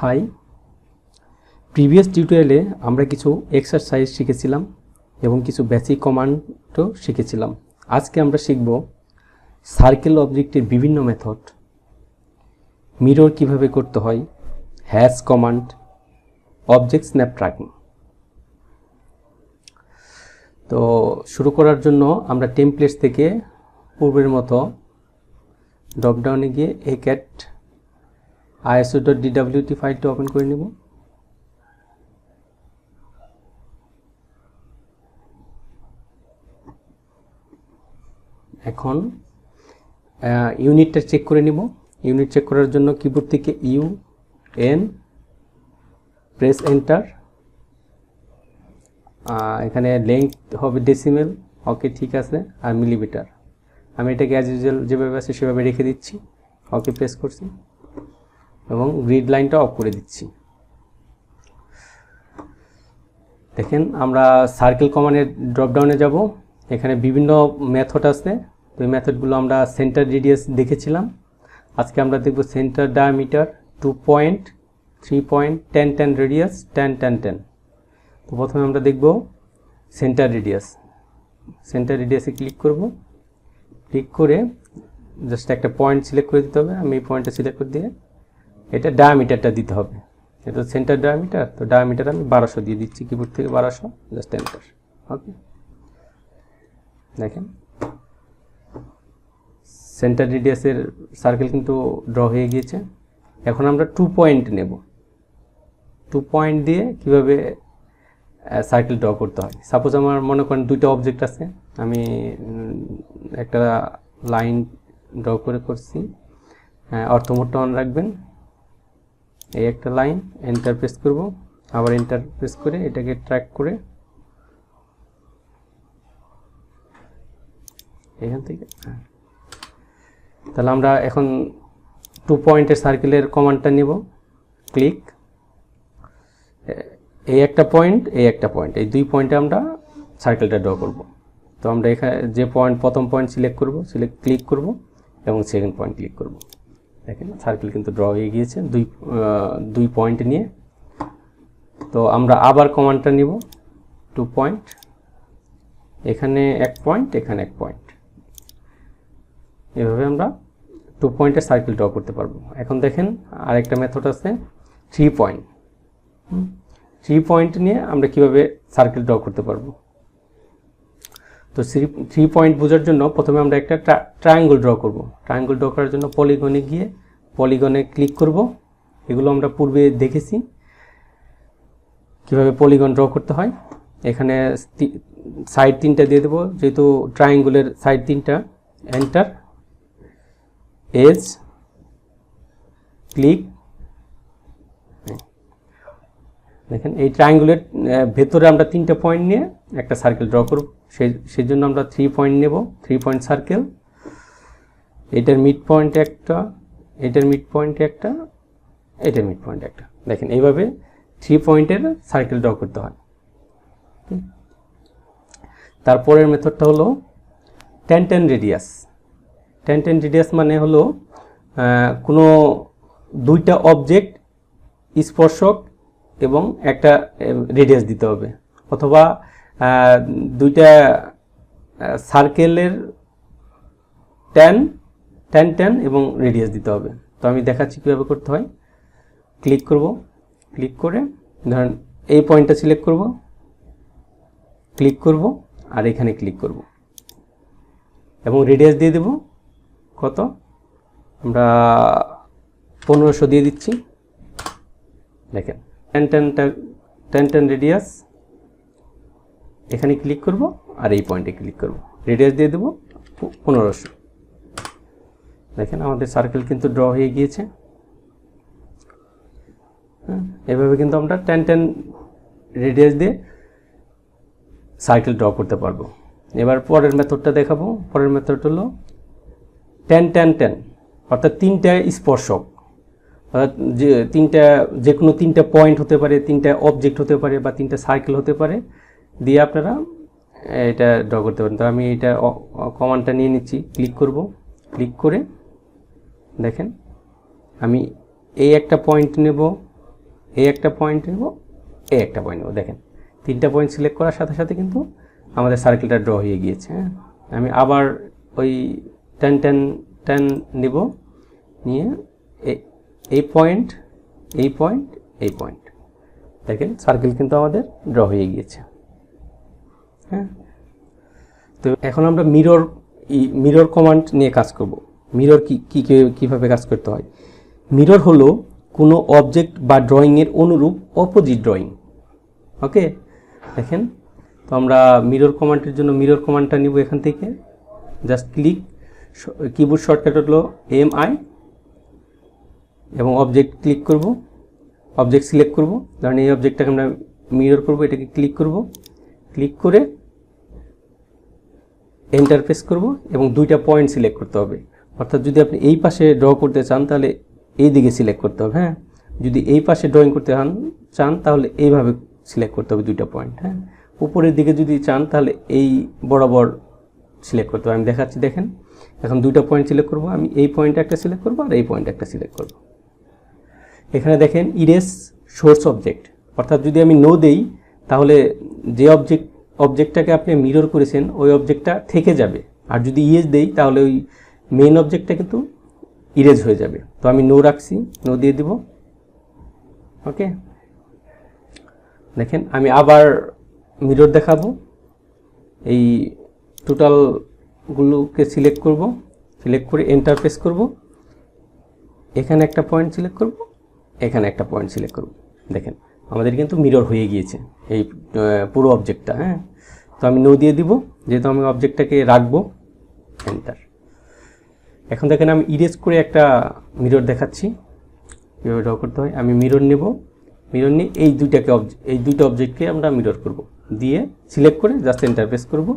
High previous টিউটোরিয়ালে আমরা কিছু এক্সারসাইজ শিখেছিলাম এবং কিছু বেসিক কমান্ডও শিখেছিলাম। আজকে আমরা শিখব সার্কেল অবজেক্টের বিভিন্ন মেথড মিরর কীভাবে করতে হয় hatch command object snap tracking তো শুরু করার জন্য আমরা টেমপ্লেটস থেকে পূর্বের মতো ড্রপডাউনে গিয়ে এ ক্যাট আইএসও ডট ডিডাব্লিউটি ফাইলটা ওপেন করে নেব। এখন ইউনিটটা চেক করে নিব। ইউনিট চেক করার জন্য কিবোর্ড থেকে ইউ এন প্রেস এন্টার এখানে লেংথ হবে ডেসিমেল ওকে ঠিক আছে। আর মিলিমিটার আমি এটাকে অ্যাজ ইউজুয়াল যেভাবে আছে সেভাবে রেখে দিচ্ছি। ওকে প্রেস করছি। এবং গ্রিড লাইনটা অফ করে দিচ্ছি। দেখেন, আমরা সার্কেল কমানের ড্রপডাউনে যাব। এখানে বিভিন্ন মেথড আছে। তো এই মেথডগুলো আমরা সেন্টার রেডিয়াস দেখেছিলাম। আজকে আমরা দেখব center diameter two point three point tan tan radius tan tan tan তো প্রথমে আমরা দেখব সেন্টার রেডিয়াস সেন্টার রেডিয়াসে ক্লিক করব। ক্লিক করে জাস্ট একটা পয়েন্ট সিলেক্ট করে দিতে হবে। আমি এই পয়েন্টটা সিলেক্ট করে দিয়ে এটা ডায়ামিটারটা দিতে হবে। এটা সেন্টার ডায়ামিটার তো ডায়ামিটার আমি বারোশো দিয়ে দিচ্ছি কিবোর্ড থেকে বারোশো জাস্ট এন্টার ওকে দেখেন। সেন্টার রেডিয়াসের সার্কেল কিন্তু ড্র হয়ে গিয়েছে। এখন আমরা টু পয়েন্ট নেব। টু পয়েন্ট দিয়ে কীভাবে সার্কেল ড্র করতে হয়? সাপোজ আমার মনে করেন দুইটা অবজেক্ট আছে, আমি একটা লাইন ড্র করে করছি। অর্থমোটটা অন রাখবেন। এই একটা লাইন এন্টার প্রেস করব। আবার এন্টার প্রেস করে এটাকে ট্র্যাক করে এখান থেকে। তাহলে আমরা এখন টু পয়েন্টের সার্কেলের কমান্ডটা নিব। ক্লিক এই একটা পয়েন্ট এই একটা পয়েন্ট এই দুই পয়েন্টে আমরা সার্কেলটা ড্র করব। তো আমরা এখানে যে পয়েন্ট প্রথম পয়েন্ট সিলেক্ট করব সিলেক্ট ক্লিক করব এবং সেকেন্ড পয়েন্ট ক্লিক করব। দেখেন সার্কেল কিন্তু ড্র হয়ে গিয়েছে। দুই দুই পয়েন্ট নিয়ে। তো আমরা আবার কমান্ডটা নিব। টু পয়েন্ট এখানে এক পয়েন্ট এখানে এক পয়েন্ট এভাবে আমরা টু পয়েন্টের সার্কেল ড্র করতে পারব। এখন দেখেন, আরেকটা মেথড আছে থ্রি পয়েন্ট থ্রি পয়েন্ট নিয়ে আমরা কীভাবে সার্কেল ড্র করতে পারব? তো থ্রি পয়েন্ট বোঝার জন্য প্রথমে আমরা একটা ট্রায়াঙ্গল ড্র করব। ট্রায়াঙ্গল ড্র করার জন্য পলিগনে গিয়ে পলিগনে ক্লিক করব। এগুলো আমরা পূর্বে দেখেছি। কীভাবে পলিগন ড্র করতে হয়? এখানে সাইড তিনটা দিয়ে দেবো। যেহেতু ট্রায়াঙ্গুলের সাইড তিনটা এন্টার এজ ক্লিক দেখেন, এই ট্রায়াঙ্গুলের ভেতরে আমরা তিনটা পয়েন্ট নিয়ে একটা সার্কেল ড্র করব। সেই সেই জন্য আমরা থ্রি পয়েন্ট নেব থ্রি পয়েন্ট সার্কেল এটার মিড পয়েন্ট একটা, এটার মিড পয়েন্ট একটা, এটার মিড পয়েন্ট একটা। দেখেন, এইভাবে থ্রি পয়েন্টের সার্কেল ড্র করতে হয়। তারপরের মেথডটা হলো tan tan radius tan tan radius মানে হলো কোনো দুইটা অবজেক্ট স্পর্শক এবং একটা রেডিয়াস দিতে হবে। অথবা দুইটা সার্কেলের টেন টেন টেন এবং রেডিয়াস দিতে হবে। তো আমি দেখাচ্ছি কীভাবে করতে হয়। ক্লিক করব। ক্লিক করে ধরেন এই পয়েন্টটা সিলেক্ট করব। ক্লিক করব আর এখানে ক্লিক করব। এবং রেডিয়াস দিয়ে দেব। কত? আমরা পনেরোশো দিয়ে দিচ্ছি। দেখেন টেন টেনটা টেন টেন রেডিয়াস এখানে ক্লিক করব আর এই পয়েন্টে ক্লিক করব। রেডিয়াস দিয়ে দেবো পনেরোশো। দেখেন আমাদের সার্কেল কিন্তু ড্র হয়ে গিয়েছে। হ্যাঁ এভাবে কিন্তু আমরা টেন টেন রেডিয়াস দিয়ে সার্কেল ড্র করতে পারব। এবার পরের মেথডটা দেখাবো। পরের মেথড হলো টেন টেন টেন অর্থাৎ তিনটা স্পর্শক। অর্থাৎ যে তিনটা যে কোনো তিনটা পয়েন্ট হতে পারে, তিনটা অবজেক্ট হতে পারে বা তিনটা সার্কেল হতে পারে। দিয়ে আপনারা এটা ড্র করতে পারেন। তো আমি এটা কমান্ডটা নিয়ে নিচ্ছি। ক্লিক করব। ক্লিক করে দেখেন, আমি এই একটা পয়েন্ট নেব এই একটা পয়েন্ট নেব এই একটা পয়েন্ট নেব। দেখেন, তিনটা পয়েন্ট সিলেক্ট করার সাথে সাথে কিন্তু আমাদের সার্কেলটা ড্র হয়ে গিয়েছে হ্যাঁ? আমি আবার ওই টেন টেন টেন নেব, নিয়ে এই পয়েন্ট এই পয়েন্ট এই পয়েন্ট দেখেন সার্কেল কিন্তু আমাদের ড্র হয়ে গিয়েছে। হ্যাঁ। তো এখন আমরা মিরর মিরর কমান্ড নিয়ে কাজ করব। মিরর কি কি কীভাবে কাজ করতে হয়? মিরর হলো কোনো অবজেক্ট বা ড্রয়িংয়ের অনুরূপ অপোজিট ড্রয়িং ওকে দেখেন, তো আমরা মিরর কমান্ডের জন্য মিরর কমান্ডটা নিব এখান থেকে। জাস্ট ক্লিক কিবোর্ড শর্টকাট হলো এম আই এবং অবজেক্ট ক্লিক করব। অবজেক্ট সিলেক্ট করব। ধরেন এই অবজেক্টটাকে আমরা মিরর করব, এটাকে ক্লিক করব। ক্লিক করে এন্টার প্রেস করব এবং দুইটা পয়েন্ট সিলেক্ট করতে হবে। অর্থাৎ যদি আপনি এই পাশে ড্র করতে চান, তাহলে এই দিকে সিলেক্ট করতে হবে হ্যাঁ? যদি এই পাশে ড্রয়িং করতে চান চান, তাহলে এইভাবে সিলেক্ট করতে হবে দুইটা পয়েন্ট হ্যাঁ? উপরের দিকে যদি চান, তাহলে এই বরাবর সিলেক্ট করতে হবে। আমি দেখাচ্ছি, দেখেন। এখন দুইটা পয়েন্ট সিলেক্ট করব। আমি এই পয়েন্ট একটা সিলেক্ট করব আর এই পয়েন্ট একটা সিলেক্ট করব। এখানে দেখেন ইরেস সোর্স অবজেক্ট অর্থাৎ যদি আমি নো দেই, তাহলে যে অবজেক্ট অবজেক্টটাকে আপনি মিরর করেছেন, ওই অবজেক্টটা থেকে যাবে। আর যদি ইয়েস দেই, তাহলে ওই মেইন অবজেক্টটা কিন্তু ইরেজ হয়ে যাবে। তো আমি নো রাখছি নো দিয়ে দিব। ওকে দেখেন, আমি আবার মিরর দেখাবো। এই টোটালগুলোকে সিলেক্ট করব। সিলেক্ট করে এন্টার প্রেস করব। এখানে একটা পয়েন্ট সিলেক্ট করব, এখানে একটা পয়েন্ট সিলেক্ট করব। দেখেন, আমাদের কিন্তু মিরর হয়ে গিয়েছে, এই পুরো অবজেক্টটা হ্যাঁ? তো আমি নো দিয়ে দিব, যেহেতু আমি অবজেক্টটাকে রাখব এন্টার এখন দেখেন আমি ইরেজ করে একটা মিরর দেখাচ্ছি। কীভাবে ড্র করতে হয়? আমি মিরর নেব। মিরর নিয়ে এই দুইটাকে এই দুইটা অবজেক্টকে আমরা মিরর করব। দিয়ে সিলেক্ট করে জাস্ট এন্টারপ্রেস করব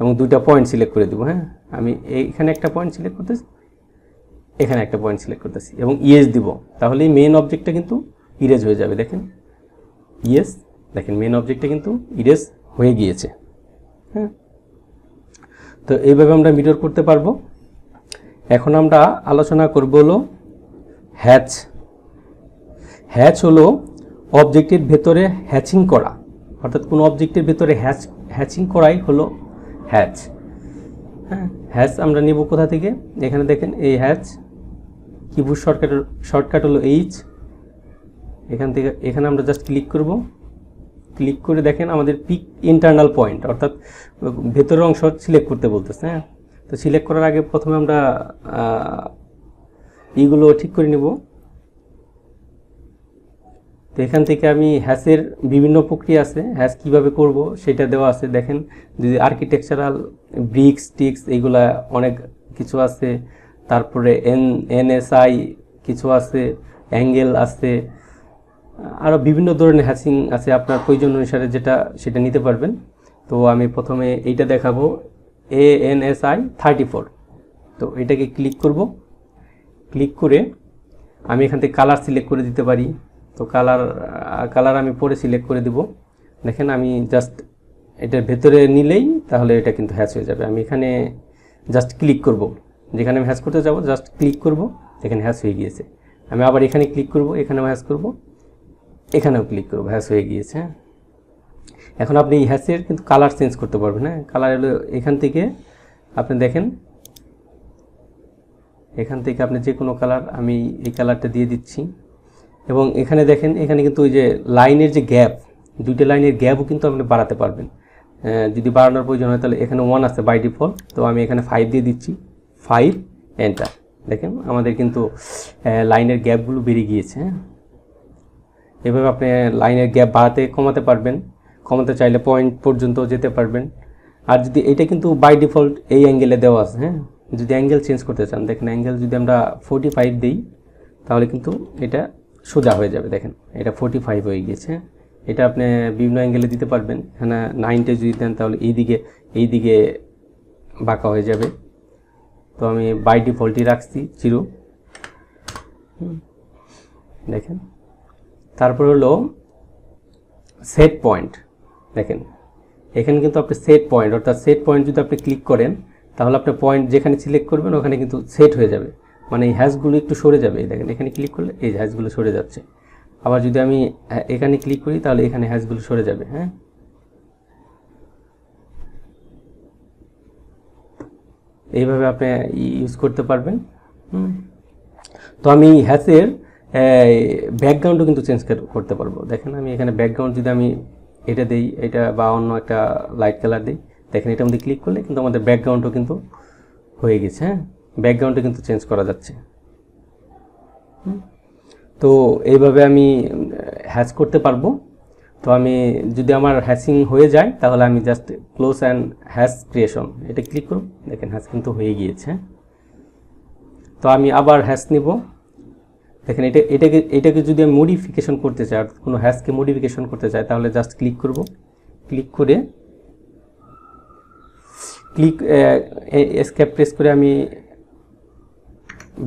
এবং দুইটা পয়েন্ট সিলেক্ট করে দেবো হ্যাঁ? আমি এইখানে একটা পয়েন্ট সিলেক্ট করতেছি, এখানে একটা পয়েন্ট সিলেক্ট করতেছি এবং ইয়েস দিব। তাহলে মেন অবজেক্টটা কিন্তু ইরেজ হয়ে যাবে, দেখেন? ইয়েস দেখেন মেন অবজেক্টটা কিন্তু ইরেজ হয়ে গিয়েছে। হ্যাঁ তো এইভাবে আমরা মিরর করতে পারব। এখন আমরা আলোচনা করব হলো হ্যাচ। হ্যাচ হলো অবজেক্টের ভেতরে হ্যাচিং করা। অর্থাৎ কোনো অবজেক্টের ভেতরে হ্যাচ হ্যাচিং করাই হলো হ্যাচ। হ্যাঁ। হ্যাচ আমরা নেব কোথা থেকে? এখানে দেখেন এই হ্যাচ। কিবোর্ড শর্টকাট শর্টকাট হলো এইচ। এখান থেকে এখানে আমরা জাস্ট ক্লিক করব। ক্লিক করে দেখেন আমাদের পিক ইন্টারনাল পয়েন্ট অর্থাৎ ভেতরের অংশ সিলেক্ট করতে বলতেছে হ্যাঁ? তো সিলেক্ট করার আগে প্রথমে আমরা এইগুলো ঠিক করে নেব। তো এখান থেকে আমি হ্যাসের বিভিন্ন প্রক্রিয়া আছে হ্যাস কীভাবে করব সেটা দেওয়া আছে। দেখেন, যদি আর্কিটেকচারাল ব্রিক্স টিক্স এইগুলা অনেক কিছু আছে, তারপরে এন এনএসআই কিছু আছে অ্যাঙ্গেল আছে আরও বিভিন্ন ধরনের হ্যাসিং আছে আপনার প্রয়োজন অনুসারে যেটা সেটা নিতে পারবেন। তো আমি প্রথমে এইটা দেখাবো। A N S I thirty four তো এটাকে ক্লিক করব। ক্লিক করে আমি এখান থেকে কালার সিলেক্ট করে দিতে পারি। তো কালার কালার আমি পরে সিলেক্ট করে দিব। দেখেন আমি জাস্ট এটার ভেতরে নিলেই তাহলে এটা কিন্তু হ্যাচ হয়ে যাবে। আমি এখানে জাস্ট ক্লিক করব। যেখানে আমি হ্যাচ করতে যাব জাস্ট ক্লিক করব। এখানে হ্যাচ হয়ে গিয়েছে। আমি আবার এখানে ক্লিক করব, এখানেও হ্যাচ করব। এখানেও ক্লিক করব হ্যাচ হয়ে গিয়েছে। এখন আপনি এই হ্যাচের কিন্তু কালার চেঞ্জ করতে পারবেন হ্যাঁ? কালার হলো এখান থেকে, আপনি দেখেন, এখান থেকে আপনি যে কোনো কালার আমি এই কালারটা দিয়ে দিচ্ছি। এবং এখানে দেখেন, এখানে কিন্তু ওই যে লাইনের যে গ্যাপ দুইটা লাইনের গ্যাপও কিন্তু আপনি বাড়াতে পারবেন। যদি বাড়ানোর প্রয়োজন হয় তাহলে এখানে ওয়ান আছে বাই ডিফল্ট তো আমি এখানে ফাইভ দিয়ে দিচ্ছি। ফাইভ এন্টার দেখেন, আমাদের কিন্তু লাইনের গ্যাপগুলো বেড়ে গিয়েছে হ্যাঁ? এভাবে আপনি লাইনের গ্যাপ বাড়াতে কমাতে পারবেন। কমাতে চাইলে পয়েন্ট পর্যন্ত যেতে পারবেন। আর যদি এটা কিন্তু বাই ডিফল্ট এই অ্যাঙ্গেলে দেওয়া আছে হ্যাঁ? যদি অ্যাঙ্গেল চেঞ্জ করতে চান দেখেন অ্যাঙ্গেল যদি আমরা ফোর্টি ফাইভ দিই তাহলে কিন্তু এটা সোজা হয়ে যাবে। দেখেন এটা ফোর্টি ফাইভ হয়ে গিয়েছে। হ্যাঁ? এটা আপনি বিভিন্ন অ্যাঙ্গেলে দিতে পারবেন। এখানে নাইনটে যদি দেন তাহলে এই দিকে এই দিকে বাঁকা হয়ে যাবে। তো আমি বাই ডিফল্টই রাখছি হুম, দেখেন। তারপর হলো সেট পয়েন্ট দেখেন, এখানে কিন্তু আপনি সেট পয়েন্ট অর্থাৎ সেট পয়েন্ট যদি আপনি ক্লিক করেন, তাহলে আপনি পয়েন্ট যেখানে সিলেক্ট করবেন, ওখানে কিন্তু সেট হয়ে যাবে। মানে এই হ্যাশগুলো একটু সরে যাবে। দেখেন, এখানে ক্লিক করলে এই হ্যাশগুলো সরে যাচ্ছে। আবার যদি আমি এখানে ক্লিক করি, তাহলে এখানে হ্যাশগুলো সরে যাবে হ্যাঁ? এইভাবে আপনি ইউজ করতে পারবেন তো আমি হ্যাসের ব্যাকগ্রাউন্ডও কিন্তু চেঞ্জ করতে পারব। দেখেন আমি এখানে ব্যাকগ্রাউন্ড যদি আমি এটা দেই, এটা বা অন্য একটা লাইট কালার দিই, দেখেন এটার মধ্যে ক্লিক করলে কিন্তু আমাদের ব্যাকগ্রাউন্ডও কিন্তু হয়ে গেছে হ্যাঁ? ব্যাকগ্রাউন্ডও কিন্তু চেঞ্জ করা যাচ্ছে। তো এইভাবে আমি হ্যাচ করতে পারব। তো আমি যদি আমার হ্যাচিং হয়ে যায়, তাহলে আমি just close and hatch creation এটা ক্লিক করব দেখেন হ্যাচ কিন্তু হয়ে গিয়েছে। তো আমি আবার হ্যাশ নিব। দেখেন এটা এটাকে এটাকে যদি আমি মডিফিকেশন করতে চাই অর্থাৎ কোনো হ্যাশকে মডিফিকেশন করতে চাই তাহলে জাস্ট ক্লিক করব। ক্লিক করে ক্লিক স্ক্যাপ প্রেস করে আমি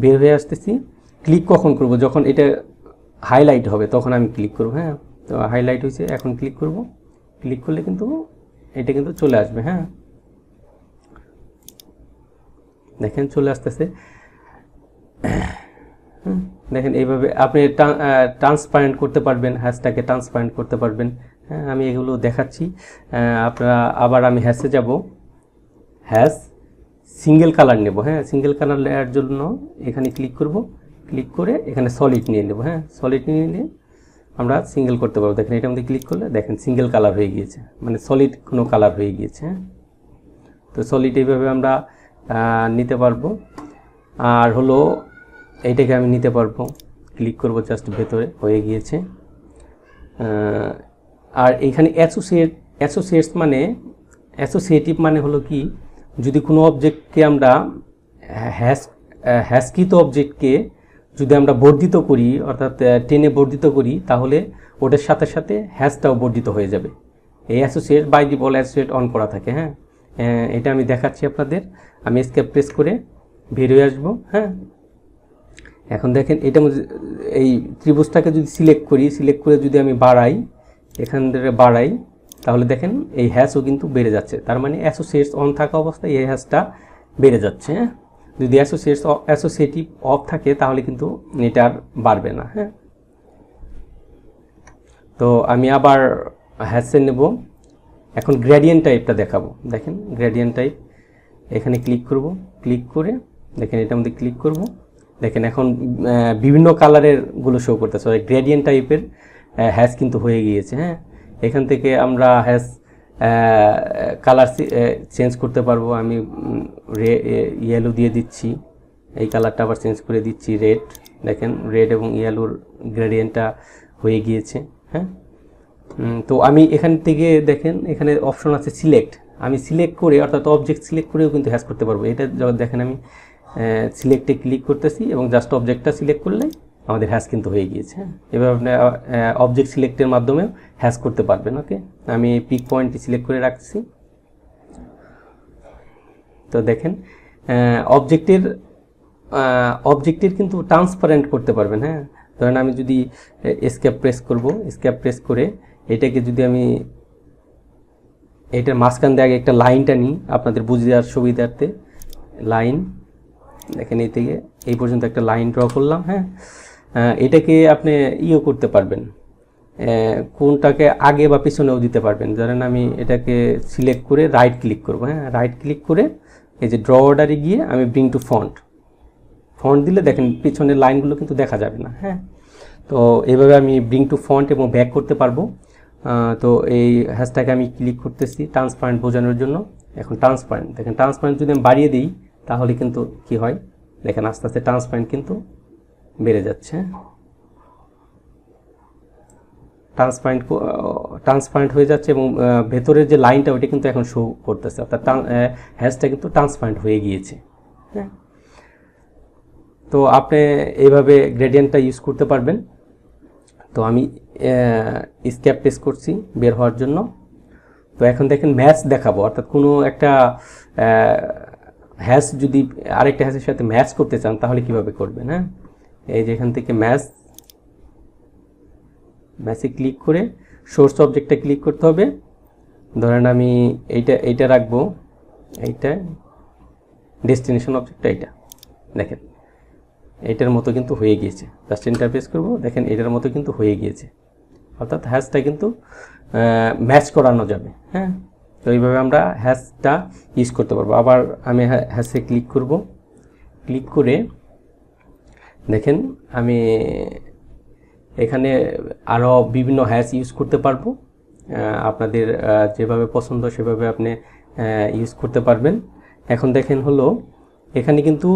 বের হয়ে আসতেছি। ক্লিক কখন করব? যখন এটা হাইলাইট হবে তখন আমি ক্লিক করব হ্যাঁ? তো হাইলাইট হয়েছে এখন ক্লিক করব। ক্লিক করলে কিন্তু এটা কিন্তু চলে আসবে হ্যাঁ? দেখেন চলে আসতেছে। হুম, দেখেন এইভাবে আপনি ট্রান্সপারেন্ট করতে পারবেন হ্যাশটাকে ট্রান্সপারেন্ট করতে পারবেন। হ্যাঁ আমি এগুলো দেখাচ্ছি। আপনারা আবার আমি হ্যাশে যাব। হ্যাশ সিঙ্গেল কালার নেব। হ্যাঁ সিঙ্গেল কালার নেওয়ার জন্য এখানে ক্লিক করব। ক্লিক করে এখানে সলিড নিয়ে নেব। হ্যাঁ সলিড নিয়ে নিয়ে আমরা সিঙ্গেল করতে পারব। দেখেন এটার মধ্যে ক্লিক করলে দেখেন সিঙ্গেল কালার হয়ে গিয়েছে। মানে সলিড কোনো কালার হয়ে গিয়েছে। হ্যাঁ তো সলিড এইভাবে আমরা নিতে পারব। আর হলো এইটাকে আমি নিতে পারব। ক্লিক করব জাস্ট ভেতরে, হয়ে গিয়েছে। আর এখানে অ্যাসোসিয়েট অ্যাসোসিয়েটস মানে অ্যাসোসিয়েটিভ মানে হলো কি, যদি কোনো অবজেক্টকে আমরা হ্যাশ হ্যাশকৃত অবজেক্টকে যদি আমরা বর্ধিত করি, অর্থাৎ টেনে বর্ধিত করি, তাহলে ওটার সাথে সাথে হ্যাশটাও বর্ধিত হয়ে যাবে। এই associate by default associate on করা থাকে হ্যাঁ? এটা আমি দেখাচ্ছি আপনাদের। আমি স্কেপ প্রেস করে বেরিয়ে আসব হ্যাঁ? এখন দেখেন এটা এই ত্রিভুজটাকে যদি সিলেক্ট করি সিলেক্ট করে যদি আমি বাড়াই, এখান থেকে বাড়াই, তাহলে দেখেন এই হ্যাশও কিন্তু বেড়ে যাচ্ছে। তার মানে অ্যাসোসিয়েটস অন থাকা অবস্থায় এই হ্যাশটা বেড়ে যাচ্ছে হ্যাঁ? যদি অ্যাসোসিয়েটস অ্যাসোসিয়েটিভ অফ থাকে, তাহলে কিন্তু এটা আর বাড়বে না হ্যাঁ? তো আমি আবার হ্যাশে নেব। এখন গ্রেডিয়েন্ট টাইপটা দেখাবো। দেখেন গ্রেডিয়েন্ট টাইপ এখানে ক্লিক করব। ক্লিক করে, দেখেন এটার মধ্যে ক্লিক করব। দেখেন এখন বিভিন্ন কালারেরগুলো শো করতেছে। গ্রেডিয়েন্ট টাইপের হ্যাশ কিন্তু হয়ে গিয়েছে হ্যাঁ? এখান থেকে আমরা হ্যাশ কালার চেঞ্জ করতে পারব। আমি রে ইয়েলো দিয়ে দিচ্ছি। এই কালারটা আবার চেঞ্জ করে দিচ্ছি রেড দেখেন রেড এবং ইয়েলোর গ্রেডিয়েন্টটা হয়ে গিয়েছে হ্যাঁ? তো আমি এখান থেকে দেখেন, এখানে অপশন আছে সিলেক্ট আমি সিলেক্ট করে, অর্থাৎ অবজেক্ট সিলেক্ট করেও কিন্তু হ্যাশ করতে পারব। এটা যখন দেখেন আমি সিলেক্টে ক্লিক করতেছি এবং জাস্ট অবজেক্টটা সিলেক্ট করলে আমাদের হ্যাশ কিন্তু হয়ে গিয়েছে। হ্যাঁ? এবার আপনি অবজেক্ট সিলেক্টের মাধ্যমে হ্যাশ করতে পারবেন ওকে আমি পিক পয়েন্টটি সিলেক্ট করে রাখছি। তো দেখেন অবজেক্টের অবজেক্টের কিন্তু ট্রান্সপারেন্ট করতে পারবেন হ্যাঁ? ধরেন আমি যদি স্ক্যাপ প্রেস করব স্ক্যাপ প্রেস করে এটাকে যদি আমি, এটার মাঝখান দিয়ে আগে একটা লাইনটা নিই আপনাদের বুঝে দেওয়ার সুবিধার্থে লাইন দেখেন এই থেকে এই পর্যন্ত একটা লাইন ড্র করলাম হ্যাঁ? এটাকে আপনি ইয়ে করতে পারবেন। কোনটাকে আগে বা পিছনেও দিতে পারবেন। ধরেন আমি এটাকে সিলেক্ট করে রাইট ক্লিক করব হ্যাঁ? রাইট ক্লিক করে এই যে ড্র অর্ডারে গিয়ে আমি ব্রিং টু ফন্ট ফন্ট দিলে দেখেন পিছনের লাইনগুলো কিন্তু দেখা যাবে না হ্যাঁ? তো এইভাবে আমি ব্রিং টু ফন্ট এবং ব্যাক করতে পারব। তো এই হ্যাশটাকে আমি ক্লিক করতেছি ট্রান্সপারেন্ট বোঝানোর জন্য। এখন ট্রান্সপারেন্ট দেখেন ট্রান্সপারেন্ট যদি আমি বাড়িয়ে দিই তাহলে কিন্তু কি হয়? দেখেন আস্তে আস্তে ট্রান্সপারেন্ট কিন্তু বেড়ে যাচ্ছে। ট্রান্সপারেন্ট ট্রান্সপারেন্ট হয়ে যাচ্ছে এবং ভেতরের যে লাইনটা ওইটা কিন্তু এখন শো করতেছে। অর্থাৎ হ্যাশটা কিন্তু ট্রান্সপারেন্ট হয়ে গিয়েছে। হ্যাঁ? তো আপনি এইভাবে গ্রেডিয়েন্টটা ইউজ করতে পারবেন। তো আমি স্ক্যাপ প্রেস করছি বের হওয়ার জন্য। তো এখন দেখেন ম্যাচ দেখাবো। অর্থাৎ কোনো একটা হ্যাশ যদি আরেকটা হ্যাশের সাথে ম্যাচ করতে চান, তাহলে কীভাবে করবেন হ্যাঁ? এই যে এখান থেকে ম্যাচ, ম্যাচে ক্লিক করে সোর্স অবজেক্টটা ক্লিক করতে হবে। ধরেন আমি এইটা এইটা রাখব, এইটা, ডেস্টিনেশন অবজেক্টটা এইটা, দেখেন। এটার মতো কিন্তু হয়ে গিয়েছে। জাস্ট ইন্টারফেস করব, দেখেন এটার মতো কিন্তু হয়ে গিয়েছে। অর্থাৎ হ্যাশটা কিন্তু ম্যাচ করানো যাবে হ্যাঁ? তো এইভাবে আমরা হ্যাশটা ইউজ করতে পারব। আবার আমি হ্যাশে ক্লিক করব। ক্লিক করে দেখেন আমি এখানে আরও বিভিন্ন হ্যাশ ইউজ করতে পারব। আপনাদের যেভাবে পছন্দ সেভাবে আপনি ইউজ করতে পারবেন। এখন দেখেন হলো, এখানে কিন্তু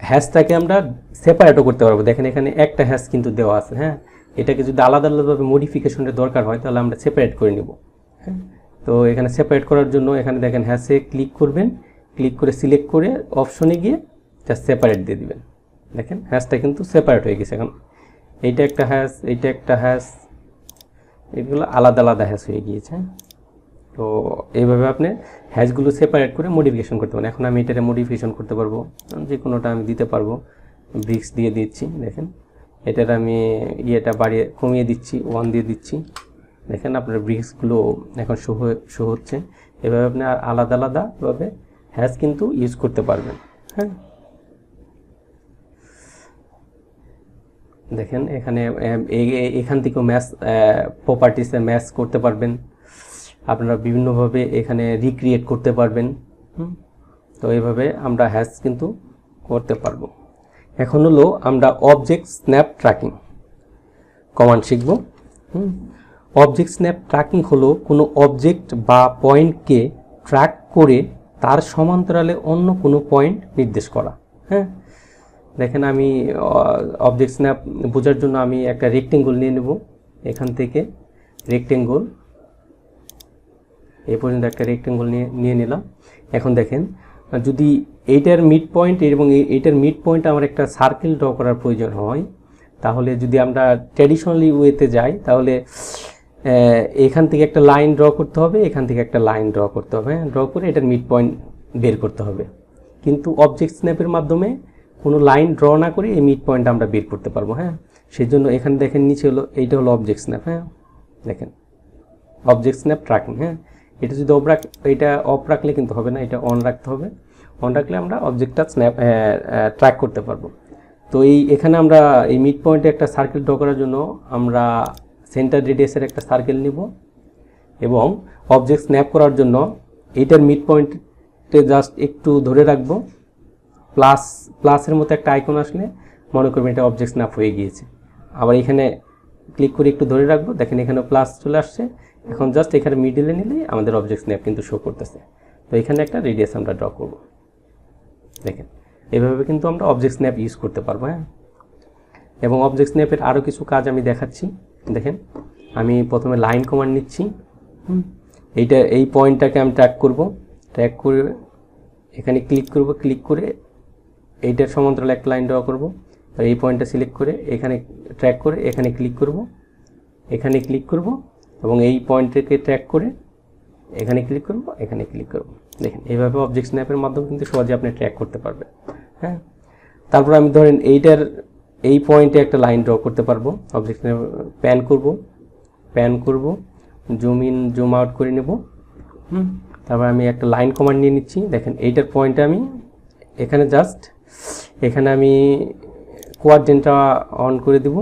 হ্যাশটাকে আমরা সেপারেটও করতে পারব। দেখেন এখানে একটা হ্যাশ কিন্তু দেওয়া আছে হ্যাঁ? এটাকে যদি আলাদা আলাদাভাবে মডিফিকেশনের দরকার হয়, তাহলে আমরা সেপারেট করে নিব হ্যাঁ? তো এখানে সেপারেট করার জন্য এখানে দেখেন হ্যাশে ক্লিক করবেন। ক্লিক করে সিলেক্ট করে অপশনে গিয়ে জাস্ট সেপারেট দিয়ে দিবেন। দেখেন, হ্যাশটা কিন্তু সেপারেট হয়ে গেছে এখন। এইটা একটা হ্যাশ, এইটা একটা হ্যাশ। এগুলো আলাদা আলাদা হ্যাশ হয়ে গিয়েছে? তো এইভাবে আপনি হ্যাশগুলো সেপারেট করে মডিফিকেশন করতে পারেন। এখন আমি এটারে মডিফিকেশন করতে পারব। যে কোনোটা আমি দিতে পারব। ব্রিক্স দিয়ে দিচ্ছি, দেখেন। এটার আমি ইয়েটা বাড়িয়ে কমিয়ে দিচ্ছি ওয়ান দিয়ে দিচ্ছি। দেখেন আপনার ব্রিক্সগুলো এখন শো শো হচ্ছে। এভাবে আপনি আর আলাদা আলাদাভাবে হ্যাশ কিন্তু ইউজ করতে পারবেন হ্যাঁ। দেখেন এখানে এখান থেকেও ম্যাচ প্রপার্টিসে ম্যাচ করতে পারবেন। আপনারা বিভিন্নভাবে এখানে রিক্রিয়েট করতে পারবেন, হুম? তো এইভাবে আমরা হ্যাশ কিন্তু করতে পারব। এখন হলো আমরা অবজেক্ট স্ন্যাপ ট্র্যাকিং কমান্ড শিখব অবজেক্ট স্ন্যাপ ট্র্যাকিং হলো কোনো অবজেক্ট বা পয়েন্টকে ট্র্যাক করে তার সমান্তরালে অন্য কোনো পয়েন্ট নির্দেশ করা হ্যাঁ? দেখেন আমি অবজেক্ট স্ন্যাপ বোঝার জন্য আমি একটা রেক্টেঙ্গল নিয়ে নেব এখান থেকে রেক্টেঙ্গল এ পর্যন্ত একটা রেক্টেঙ্গল নিয়ে নিয়ে নিলাম। এখন দেখেন, যদি এইটার মিড পয়েন্ট এবং এই- এইটার মিড পয়েন্ট আমার একটা সার্কেল ড্র করার প্রয়োজন হয়, তাহলে যদি আমরা ট্র্যাডিশনালি ওয়েতে যাই, তাহলে এখান থেকে একটা লাইন ড্র করতে হবে, এখান থেকে একটা লাইন ড্র করতে হবে ড্র করে এটার মিড পয়েন্ট বের করতে হবে। কিন্তু অবজেক্ট স্ন্যাপের মাধ্যমে কোনো লাইন ড্র না করে এই মিড পয়েন্ট আমরা বের করতে পারব হ্যাঁ? সেই জন্য এখানে দেখেন নিচে হলো, এইটা হলো অবজেক্ট স্ন্যাপ হ্যাঁ? দেখেন অবজেক্ট স্ন্যাপ ট্র্যাকিং হ্যাঁ? এটা যদি অফ রাখ, এটা অফ রাখলে কিন্তু হবে না, এটা অন রাখতে হবে। অন রাখলে আমরা অবজেক্টটা স্ন্যাপ ট্র্যাক করতে পারব। তো এই, এখানে আমরা এই মিড পয়েন্টে একটা সার্কেল ড্র করার জন্য আমরা সেন্টার রেডিয়াসের একটা সার্কেল নিব এবং অবজেক্ট স্ন্যাপ করার জন্য এইটার মিড পয়েন্টে জাস্ট একটু ধরে রাখব। প্লাস প্লাসের মতো একটা আইকন আসলে মনে করবেন এটা অবজেক্ট স্ন্যাপ হয়ে গিয়েছে। আবার এখানে ক্লিক করে একটু ধরে রাখব। দেখেন এখানে প্লাস চলে আসছে। এখন জাস্ট এখানে মিডিলে নিলেই আমাদের অবজেক্ট স্ন্যাপ কিন্তু শো করতেছে। তো এখানে একটা রেডিয়াস আমরা ড্র করব। দেখেন, এভাবে কিন্তু আমরা অবজেক্ট স্ন্যাপ ইউজ করতে পারব হ্যাঁ? এবং অবজেক্ট স্ন্যাপের আরও কিছু কাজ আমি দেখাচ্ছি। দেখেন, আমি প্রথমে লাইন কমান্ড নিচ্ছি। এইটা, এই পয়েন্টটাকে আমি ট্র্যাক করব। ট্র্যাক করে এখানে ক্লিক করব ক্লিক করে এইটার সমান্তরাল একটা লাইন ড্র করব। আর এই পয়েন্টটা সিলেক্ট করে এখানে ট্র্যাক করে এখানে ক্লিক করব। এখানে ক্লিক করব এবং এই পয়েন্টটাকে ট্র্যাক করে এখানে ক্লিক করব, এখানে ক্লিক করব। দেখেন, এইভাবে অবজেক্ট স্ন্যাপের মাধ্যমে কিন্তু সহজে আপনি ট্র্যাক করতে পারবেন। হ্যাঁ তারপর আমি ধরেন এইটার এই পয়েন্টে একটা লাইন ড্র করতে পারব। অবজেক্ট প্যান করব। প্যান করব। জুম ইন জুম আউট করে নেব। হুম? তারপর আমি একটা লাইন কমান্ড নিয়ে নিচ্ছি। দেখেন, এইটার পয়েন্টে আমি এখানে জাস্ট এখানে আমি কোয়াড্রেন্টটা অন করে দেব।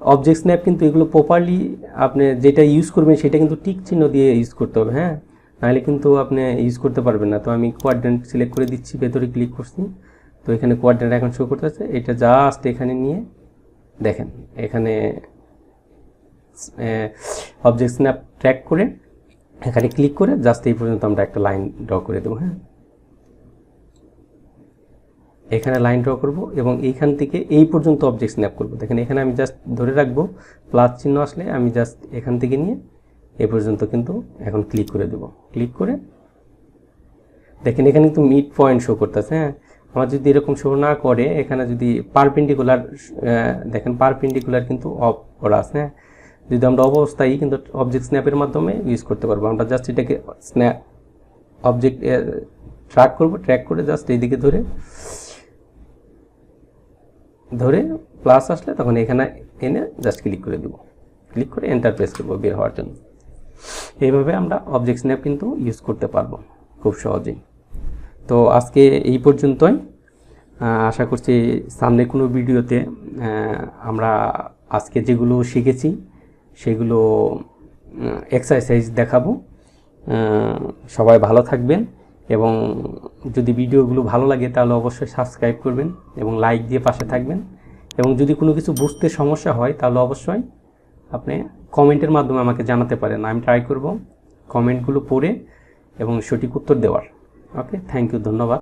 অবজেক্ট স্ন্যাপ কিন্তু এগুলো প্রপারলি আপনি যেটা ইউজ করবেন, সেটা কিন্তু টিক চিহ্ন দিয়ে ইউজ করতে হবে হ্যাঁ? নাহলে কিন্তু আপনি ইউজ করতে পারবেন না। তো আমি কোয়াড্রেন্ট সিলেক্ট করে দিচ্ছি, ভেতরে ক্লিক করছি। তো এখানে কোয়াড্রেন্ট এখন শো করতে করতেছে। এটা জাস্ট এখানে নিয়ে দেখেন, এখানে অবজেক্ট স্ন্যাপ ট্র্যাক করে এখানে ক্লিক করে জাস্ট এই পর্যন্ত আমরা একটা লাইন ড্র করে দেবো হ্যাঁ? এখানে লাইন ড্র করব এবং এইখান থেকে এই পর্যন্ত অবজেক্ট স্ন্যাপ করব। দেখেন, এখানে আমি জাস্ট ধরে রাখব প্লাস চিহ্ন আসলে আমি জাস্ট এখান থেকে নিয়ে এ পর্যন্ত কিন্তু এখন ক্লিক করে দেব। ক্লিক করে দেখেন, এখানে কিন্তু মিড পয়েন্ট শো করতেছে হ্যাঁ? আমার যদি এরকম শো না করে, এখানে যদি পারপেন্ডিকুলার দেখেন পারপেন্ডিকুলার কিন্তু অফ করা আছে হ্যাঁ? যদি আমরা অবস্থায় কিন্তু অবজেক্ট স্ন্যাপের মাধ্যমে ইউজ করতে পারব। আমরা জাস্ট এটাকে স্ন্যাপ অবজেক্ট ট্র্যাক করব ট্র্যাক করে জাস্ট এইদিকে ধরে ধরে প্লাস আসলে তখন এখানে এনে জাস্ট ক্লিক করে দেব। ক্লিক করে এন্টার প্রেস করব বের হওয়ার জন্য। এইভাবে আমরা অবজেক্ট স্ন্যাপ কিন্তু ইউজ করতে পারব খুব সহজেই। তো আজকে এই পর্যন্তই। আশা করছি সামনে কোনো ভিডিওতে আমরা আজকে যেগুলো শিখেছি, সেগুলো এক্সারসাইজ দেখাবো। সবাই ভালো থাকবেন এবং যদি ভিডিওগুলো ভালো লাগে তাহলে অবশ্যই সাবস্ক্রাইব করবেন এবং লাইক দিয়ে পাশে থাকবেন। এবং যদি কোনো কিছু বুঝতে সমস্যা হয় তাহলে অবশ্যই আপনি কমেন্টের মাধ্যমে আমাকে জানাতে পারেন। আমি ট্রাই করব কমেন্টগুলো পড়ে এবং সঠিক উত্তর দেওয়ার। ওকে থ্যাংক ইউ ধন্যবাদ।